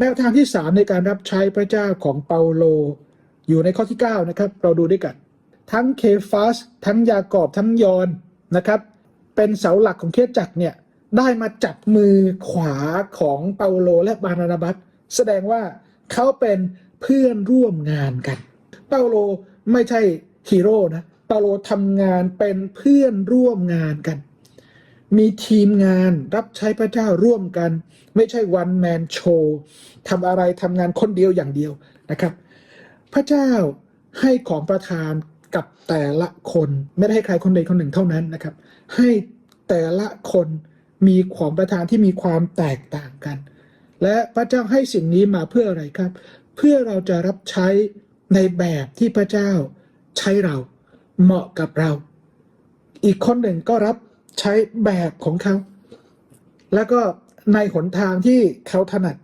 แนวทางที่ 3 ในการรับใช้พระเจ้าของเปาโล อยู่ในข้อที่ 9 นะครับ เราดูด้วยกัน ทั้งเคฟัสทั้งยากอบทั้งยอนนะครับ เป็นเสาหลักของเครือจักรเนี่ย ได้มาจับมือขวาของเปาโลและบานานาบัสแสดงว่าเขาเป็นเพื่อนร่วมงานกัน เปาโลไม่ใช่ฮีโร่นะ เปาโลทำงานเป็นเพื่อนร่วมงานกัน มีทีมงานรับใช้พระเจ้าร่วมกัน ไม่ใช่วันแมนโชว์ทำอะไรทำงานคนเดียวอย่างเดียวนะครับ พระเจ้าให้ของประทานกับแต่ละคน ไม่ได้ให้ใครคนใดคนหนึ่งเท่านั้นนะครับ ให้แต่ละคนมีของประทานที่มีความแตกต่างกัน และพระเจ้าให้สิ่งนี้มาเพื่ออะไรครับ เพื่อเราจะรับใช้ในแบบที่พระเจ้าใช้เราเหมาะกับเรา อีกคนหนึ่งก็รับ ใช้แบบของเขา แล้วก็ในหนทางที่เขาถนัด